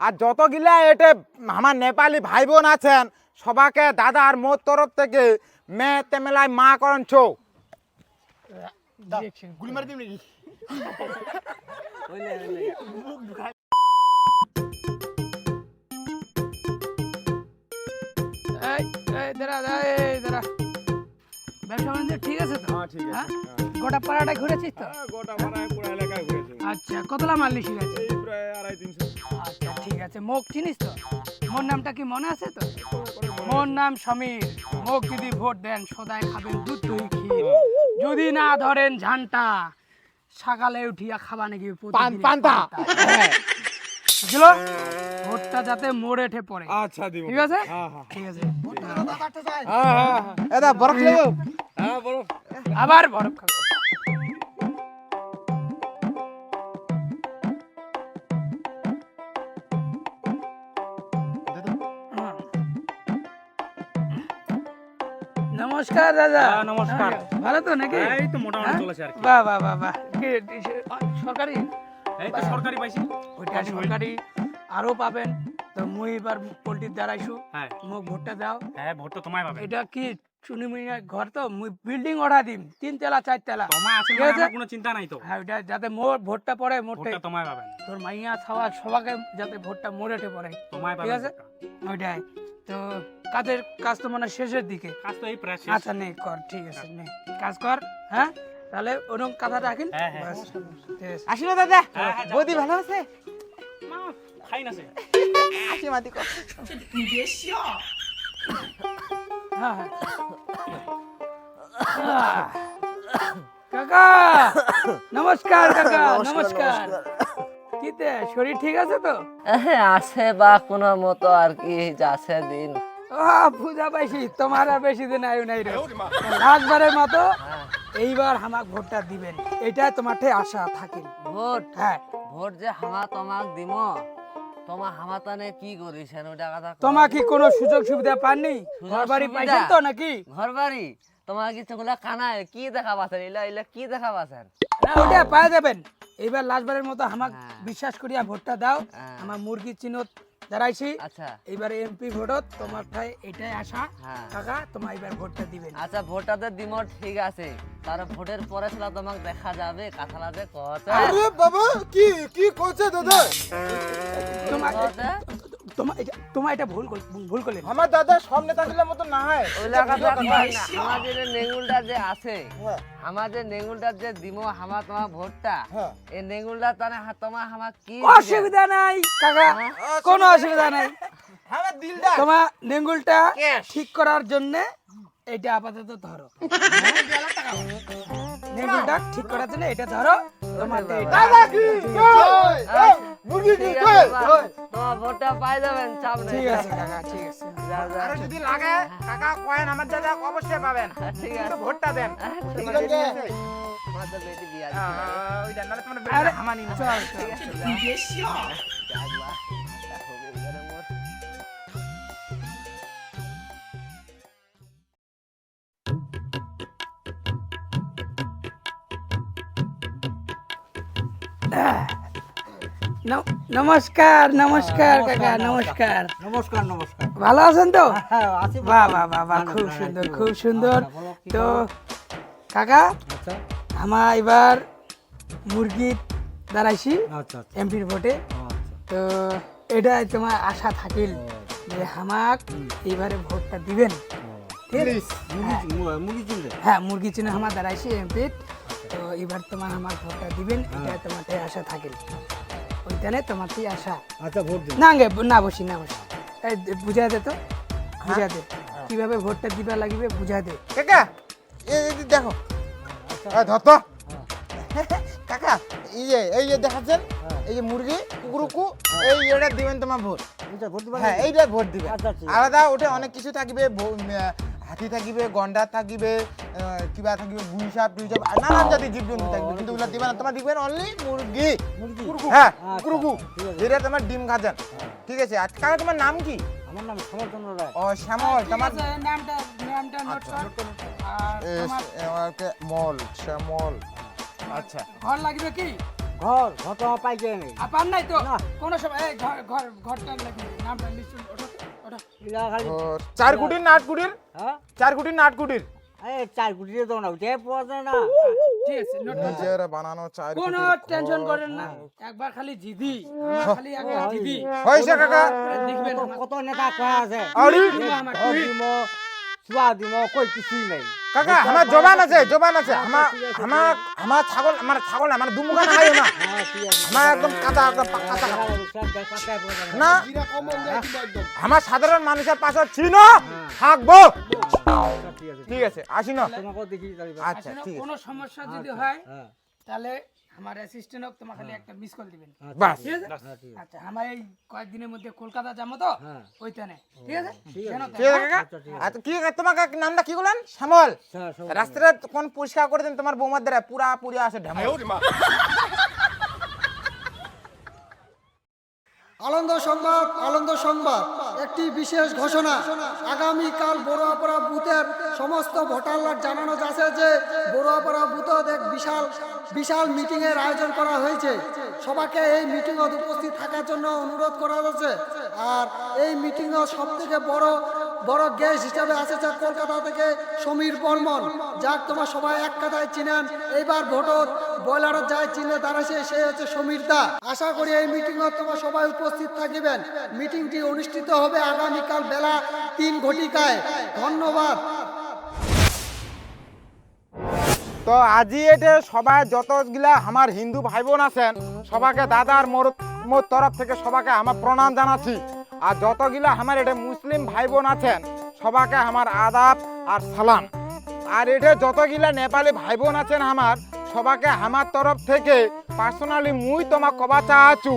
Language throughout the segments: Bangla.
আর যতগুলা এটে আমার নেপালি ভাই বোন আছেন সবাকে দাদা আর মোর তরফ থেকে মে তেমেলায় মা করন ছো। গুলি মারি নাকি? ঠিক আছে তো? হ্যাঁ, ঠিক আছে, হ্যাঁ? গোটা পাড়াটা ঘুরেছিস তো? গোটা পাড়ায় পুরো এলাকায় ঘুরেছে। আচ্ছা কতলা মাল লিখে গেছে? প্রায় আড়াই তিনশো। আচ্ছা ঠিক আছে। মোক চিনিস তো? মোর নামটা কি মনে আছে তো মোর নাম সমীর। মোক যদি ভোট দেন সদাই খাবেন দুধ দই ক্ষীর যদি না ধরেন ঝান্টা সকালে উঠিয়া খাবা নাকি পান্তা। হ্যাঁ। বুঝলো? ভোটটা যাতে মোড়ে ঠে পড়ে। আচ্ছা দিব। ঠিক আছে? হ্যাঁ হ্যাঁ। ঠিক আছে। হ্যাঁ হ্যাঁ এটা বরফ লেবো হ্যাঁ বরফ। আবার বরফ খাব। নমস্কার দাদা। হ্যাঁ, নমস্কার। ভালো তো নাকি? এই তো মোটামুটি হ্যাঁ? চলেছে আর কি। বাহ বাহ বাহ বাহ। সরকারি? এই তো সরকারি পাইছি। ওইটা সরকারি। আরও পাবেন। তো মুই এবার পোল্ট্রির দ্বারাইছু হ্যাঁ। মোক ভোটটা দাও। হ্যাঁ ভোট তো তোমায় পাবে এটা কি চুনিমুনি ঘর তো? মুই বিল্ডিং অর্ডার দিম। তিন তেলা চার তেলা। তোমায় আছে ঠিক মানে কোনো চিন্তা নাই তো। হ্যাঁ যাতে মোর ভোটটা পড়ে ভোটটা তোমায় পাবেন। তোর মাইয়া ছাওয়া সবাকে যাতে ভোটটা মোড়েটে পড়ে। তোমায় ঠিক আছে? ওইটাই। তো কাজের কাজ তো মানে শেষের দিকে। কাজ তো এই প্রায় শেষ। আচ্ছা নে কর ঠিক আছে নে। কাজ কর হ্যাঁ? তাহলে ওরকম কথা রাখিন। হ্যাঁ, হ্যাঁ। বাস, ঠিক আছে। আসিল দাদা? হ্যাঁ, হ্যাঁ, বৌদি ভালো আছে? মা, খাই না সে। আসি কর হ্যাঁ হ্যাঁ। আহ, কাকা নমস্কার কাকা নমস্কার। কিতে শরীর ঠিক আছে তো? হ্যাঁ আছে বা কোনো মতো আর কি যাচ্ছে দিন। ও পূজা পাইছি তোমার আর বেশি দিন আয়ু নাই রে। লাস্টবারের মতো এইবার ভোটটা দিবেন। এটাই তোমার ঠে আশা থাকে ভোট? হ্যাঁ। ভোট যে হামা তোমাক দিম? তোমা হামা তানে কি করিছেন? ওটা কথা। তোমার কি কোনো সুযোগ সুবিধা পাননি? ঘর বাড়ি পাইছেন তো নাকি? ঘর বাড়ি? তোমারগুলা কানায়? কি দেখা পাচ্ছেন এলা এলা কি দেখা পাচ্ছেন না ওটা পাওয়া যাবেন। এইবার লাস্টবারের মতো আমাক হ্যাঁ। বিশ্বাস করিয়া ভোটটা দাও। হ্যাঁ। আমার মুরগি চিনত দাঁড়াইছি আচ্ছা। এইবার এমপি ভোটত তোমার ঠাই এটাই আশা। হ্যাঁ। কাকা তোমার এবার ভোটটা দিবেন। আচ্ছা ভোটাতে দিম ঠিক আছে। তার ভোটের পরে ছিল তোমাক দেখা যাবে কাঁথালাতে কত আরে বাবা কি কি করছে দাদা? তোমার তোমার তোমার এটা ভুল ভুল করলেন। আমার দাদা সব নেতাগুলোর মতো না হয়। কথা কয় আমাদের নেঙ্গুলটা যে আছে হ্যাঁ। আমাদের নেঙ্গুলটা যে দিম হামা তোমার ভোটটা হ্যাঁ। এই নেঙ্গুলটা তানে তোমার হামা কি অসুবিধা নাই কাকা। কোনো অসুবিধা নাই। আমার দিলটা। তোমার নেঙ্গুলটা ঠিক করার জন্য এটা আপাতত ধরো। নেঙ্গুলটা ঠিক করার জন্য এটা ধরো। তোমার এটা- দাদা কি? মুরগি কি কই? তোমার ভোটটা পাই যাবেন চাপ ঠিক আছে। কাকা ঠিক আছে। যা। যদি লাগে কাকা কয়েন আমার দাদা অবশ্যই পাবেন। ঠিক আছে। ভোটটা দেন। আমার ঠিক আছে। আছে। বেটি তোমার আরে বেটা হামানি ঠিক চল। নমস্কার নমস্কার কাকা নমস্কার নমস্কার। নমস্কার ভালো আছেন তো? হ্যাঁ আছি বাহ বাহ বাহ বাহ খুব সুন্দর খুব সুন্দর। তো কাকা আচ্ছা। আমার এবার মুরগি দাঁড়াইছি আচ্ছা আচ্ছা। এমপির ভোটে। আচ্ছা। তো এটাই তোমার আশা থাকিল যে হামাক এবারে ভোটটা দিবেন? হ্যাঁ। মুরগি চিনে আমার দাঁড়াইছি এমপি তো এবার তোমার আমার ভোটটা দিবেন এটা তোমার আশা থাকিল। ওইখানে তোমার তাই আশা আচ্ছা ভোট দিন। না গে না বসি না বসি। এই দে- বুঝা দে তো বুঝা দে। কীভাবে ভোটটা দিবা লাগিবে বুঝা দে। কাকা এই দেখো। এই ধর তো। কাকা এই যে এই যে দেখাচ্ছেন এই যে মুরগি কুকুরুকু এই এটা দিবেন তোমার ভোট। হ্যাঁ এইটা ভোট দিবে। আলাদা ওটা অনেক কিছু থাকবে হাতি থাকিবে গন্ডার থাকিবে কিবা থাকিবে গুই সাপ টুই সাপ নানান জাতি জীব জন্তু থাকবে কিন্তু ওগুলো দিবে না তোমার দিবেন অনলি মুরগি হ্যাঁ কুকুরুকু যেটা তোমার ডিম খাচ্ছেন ঠিক আছে আর কাকা তোমার নাম কি? আমার নাম সমর্থন রায় ও শ্যামল তোমার নামটা নামটা নোট কর মল শ্যামল। আচ্ছা। ঘর লাগবে কি? ঘর ঘর তো আমার পাইছে নেই নাই তো। কোনো সময় এই ঘর ঘর ঘরটা লাগি নামটা লিস্ট চার কুটির না আট কুটির? হ্যাঁ? চার কুটির না আট কুটির? চার কোটি তো না উঠে পাওয়া না। ঠিক আছে নিজের বানানো চার কোনো টেনশন করেন না। একবার খালি জিদি। খালি একবার জিদি। হয়েছে কাকা? দেখবেন। কত- নেতা কয়া আছে। আরে! দিম কই কিছুই নাই। কাকা আমার জবান আছে জবান আছে। আমার আমার আমার ছাগল আমার ছাগল আমার দুমুখা না না? হ্যাঁ আমার একদম কাঁচা একদম কাঁচা না? আমার সাধারণ মানুষের পাশে ছিল থাকব। ঠিক আছে ঠিক আসি না। তোমাকে দেখি তাহলে আচ্ছা ঠিক আছে। কোনো সমস্যা যদি হয় হ্যাঁ। তাহলে আমার অ্যাসিস্ট্যান্ট হোক তোমার খালি একটা মিস কল দিবেন। বাস। হ্যাঁ ঠিক আছে। আচ্ছা আমার এই কয়েকদিনের মধ্যে কলকাতা যাব তো হ্যাঁ। ওইখানে ঠিক আছে? আচ্ছা কি তোমাকে নামটা কি বলেন শ্যামল? হ্যাঁ রাস্তাটা কোন পরিষ্কার করে দেন তোমার বৌমার দ্বারা। পুরা পুরি আছে ঢামা আনন্দ সংবাদ আনন্দ সংবাদ, একটি বিশেষ ঘোষণা। আগামীকাল বড়ুয়াপাড়া বুথের সমস্ত ভোটাররা জানানো যাচ্ছে যে বড়ুয়াপাড়া বুথত এক বিশাল বিশাল মিটিংয়ের আয়োজন করা হয়েছে। সবাইকে এই মিটিংত উপস্থিত থাকার জন্য অনুরোধ করা হয়েছে আর এই মিটিংয়ে সব থেকে বড় বড় গেস্ট হিসাবে আসেছে কলকাতা থেকে সমীর বর্মন। যাক, তোমার সবাই এক কথায় চিনেন। এইবার ভোটত বয়লারত যায় চিনে দাঁড়াছে সে হচ্ছে সমীর দা। আশা করি এই মিটিংয়ে তোমার সবাই উপস্থিত থাকিবেন। মিটিংটি অনুষ্ঠিত হবে আগামীকাল বেলা তিন ঘটিকায়। ধন্যবাদ। তো আজি এটা সবাই যতগুলা আমার হিন্দু ভাই বোন আছেন সবাইকে দাদার মোর মোর তরফ থেকে সবাইকে আমার প্রণাম জানাচ্ছি। আর যতগুলা আমার এটা মুসলিম ভাই বোন আছেন সবাইকে আমার আদাব আর সালাম। আর এটা যতগুলা নেপালি ভাই বোন আছেন আমার সবাইকে আমার তরফ থেকে পার্সোনালি মুই তোমার কবা চাহাচু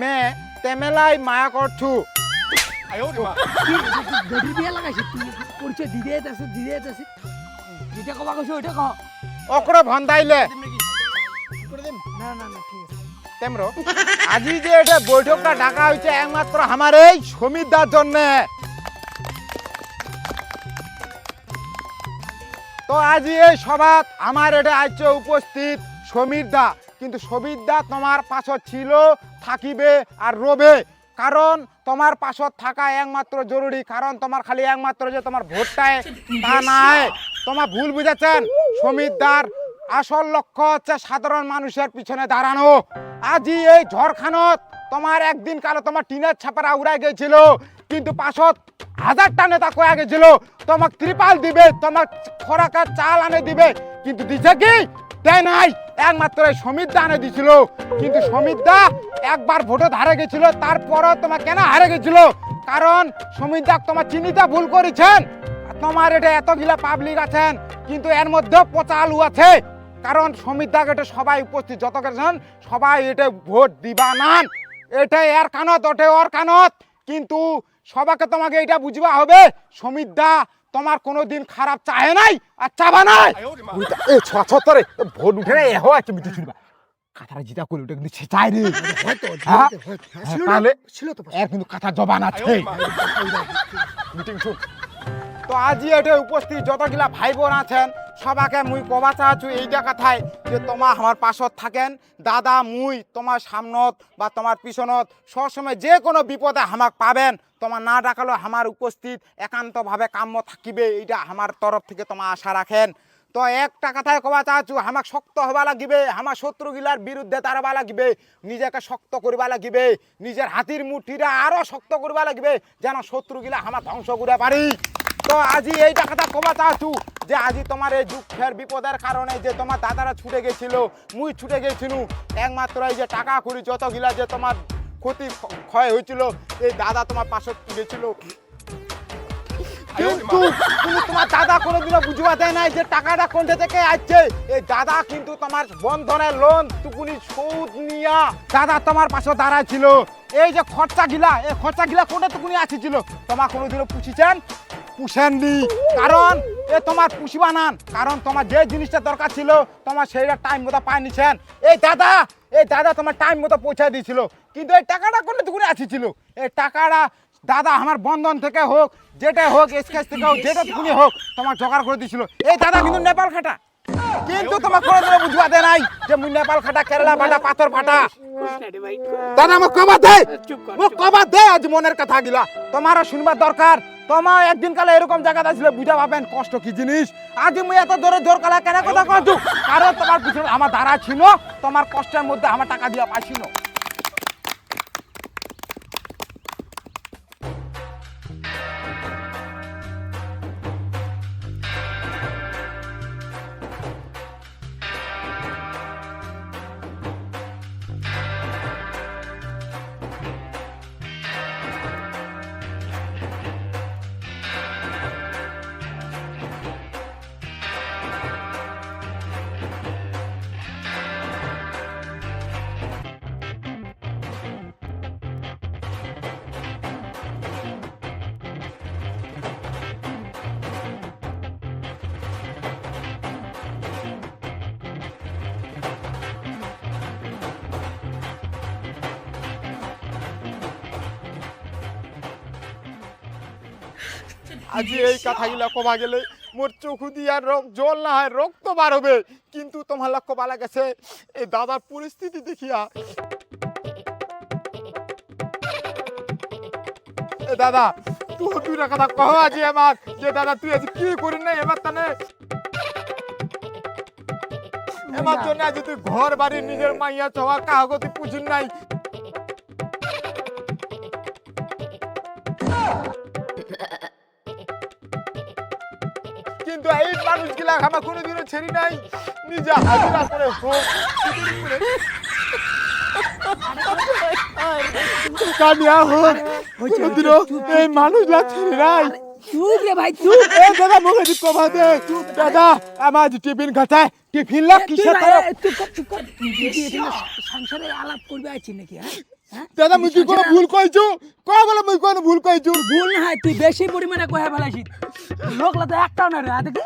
মে তেমেলাই মায়া করছু অকরে ভন্দাইলে। না না না ঠিক আছে। তেমরো। আজি যে এটা বৈঠকটা ডাকা হয়েছে একমাত্র আমার এই সমিতার জন্য। তো আজি এই সভাত আমার এটা আছে উপস্থিত সমীর দা কিন্তু সমীর দা তোমার পাশত ছিল থাকিবে আর রবে। কারণ তোমার পাশত থাকা একমাত্র জরুরি। কারণ তোমার খালি একমাত্র যে তোমার ভোটটায় তা নাই। তোমার ভুল বুঝেছেন? সমীর দার আসল লক্ষ্য হচ্ছে সাধারণ মানুষের পিছনে দাঁড়ানো। আজি এই ঝড়খানত তোমার একদিন কালো তোমার টিনের ছাপারা উড়াই গেছিল, কিন্তু পাশত হাজারটা নেতা কয়া গেছিল। তোমাক ত্রিপাল দিবে, তোমার খোরাকার চাল আনে দিবে, কিন্তু দিছে কি? দেয় নাই। একমাত্র সমীর দা আনে দিছিল। কিন্তু সমীর দা একবার ভোটে হারে গেছিল, তারপরও তোমার কেন হারে গেছিল? কারণ সমীর দা তোমার চিনিতে ভুল করেছেন। তোমার এটা এতগুলা পাবলিক আছেন, কিন্তু এর মধ্যে পচা আলু আছে। কারণ সমীর দাগ এটা সবাই উপস্থিত যত গেছেন সবাই এটা ভোট দিবা নান এটা এর কানত ওটা ওর কানত কিন্তু সবাকে তোমাকে এটা বুঝবা হবে সমীর দা তোমার কোনোদিন খারাপ চাহে নাই আর চাবা নাই এ ছতরে ভোট উঠে না এহ আছে মিটি শুনবা কাথারা জিতা করলে ওটা কিন্তু সে চাই রে হ্যাঁ? হ্যাঁ, তাহলে এর কিন্তু কথা জবান আছে মিটিং শুন তো আজি এটা উপস্থিত যতগুলা ভাই বোন আছেন, সবাকে মুই কবা চাচ্ছু এইটা কথায় যে তোমার আমার পাশত থাকেন। দাদা, মুই তোমার সামনত বা তোমার পিছনত সবসময় যে কোনো বিপদে আমাক পাবেন। তোমার না ডাকালেও আমার উপস্থিত একান্তভাবে কাম্য থাকিবে এইটা আমার তরফ থেকে তোমার আশা রাখেন। তো একটা কথায় কবা চাচ্ছু, আমাক শক্ত হবা লাগিবে, আমার শত্রুগিলার বিরুদ্ধে তারবা লাগিবে, নিজেকে শক্ত করিবা লাগিবে, নিজের হাতির মুঠিরা আরও শক্ত করিবা লাগিবে, যেন শত্রুগিলা আমার ধ্বংস করে পারি। তো আজি এইটা কথা কবা চাচ্ছু যে আজি তোমার এই দুঃখের বিপদের কারণে যে তোমার দাদারা ছুটে গেছিল, মুই ছুটে গেছিলু। একমাত্র এই যে টাকা করি যতগুলা যে তোমার ক্ষতি ক্ষয় হয়েছিল, এই দাদা তোমার পাশে গেছিল। কিন্তু তোমার দাদা কোনোদিনও বুঝবা দেয় নাই যে টাকাটা কোনটা থেকে আসছে। এই দাদা কিন্তু তোমার বন্ধনের লোন, টুকুনি সুদ নিয়া দাদা তোমার পাশে দাঁড়াইছিল এই যে খরচা গিলা এই খরচা গিলা কোনটা টুকুনি আসছিল? তোমার কোনোদিনও পুষিছেন? পুষেননি কারণ এ তোমার পুষি বানান কারণ তোমার যে জিনিসটা দরকার ছিল, তোমার সেইটা টাইম মতো পাই নিছেন। এই দাদা এই দাদা তোমার টাইম মতো পৌঁছায় দিয়েছিল। কিন্তু এই টাকাটা কোনো টুকুনি আসিছিল? এই টাকাটা দাদা আমার বন্ধন থেকে হোক যেটা হোক স্কেচ থেকে হোক, যেটা তুমি হোক, তোমার জোগাড় করে দিয়েছিল। এই দাদা কিন্তু নেপাল খাটা। কিন্তু তোমার কোনোদিনও বুঝবা দে নাই যে মুই নেপাল খাটা কেরালা ভাটা পাথর ফাটা। তার আমার কবা দে কবা দে আজ মনের কথা গিলা তোমারও শুনবার দরকার। তোমার একদিন কালে এরকম জায়গাতে আসলে বুঝা পাবেন কষ্ট কি জিনিস। আজ মুই এত দূরে জোর কালা কেন কথা কয় কারণ তোমার পিছনে আমার দ্বারা ছিল তোমার কষ্টের মধ্যে আমার টাকা দিয়া পাইছিল আজ এই কথাগুলা কবা গেলে মোর চোখু দিয়ে রক জল না হয় রক্ত বার হবে। কিন্তু তোমার লক্ষ্য পালা গেছে। এই দাদার পরিস্থিতি দেখিয়া। এ দাদা তুই দুই কথা কহ আজি আমার যে দাদা তুই আজ কি করি না এবার তানে এবার জন্য আজ তুই ঘর বাড়ি নিজের মাইয়া চাওয়া কাগতি পুছিন নাই। কিন্তু এই মানুষগুলা আমার কোনোদিনও ছেড়ি নাই। নিজে হাজিরা করে হোক। কামিয়া হোক কোনোদিনও এই মানুষগুলা ছেড়ি নাই। চুপ রে ভাই চুপ। এ দাদা মুখে দিক কমা দে দাদা আমার টিফিন খাতায় টিফিন লাগ কিসে তারা চুপ চুপ কর। তুই কি এখানে সংসারে আলাপ করবে আছিস নাকি হ্যাঁ? দাদা, মুই কি কোনো ভুল কইছু? কয় বলে মুই কোনো ভুল কইছু? ভুল না তুই বেশি পরিমাণে কয়ে ফেলাইছিস। লোকলা তো একটাও না রে দেখি।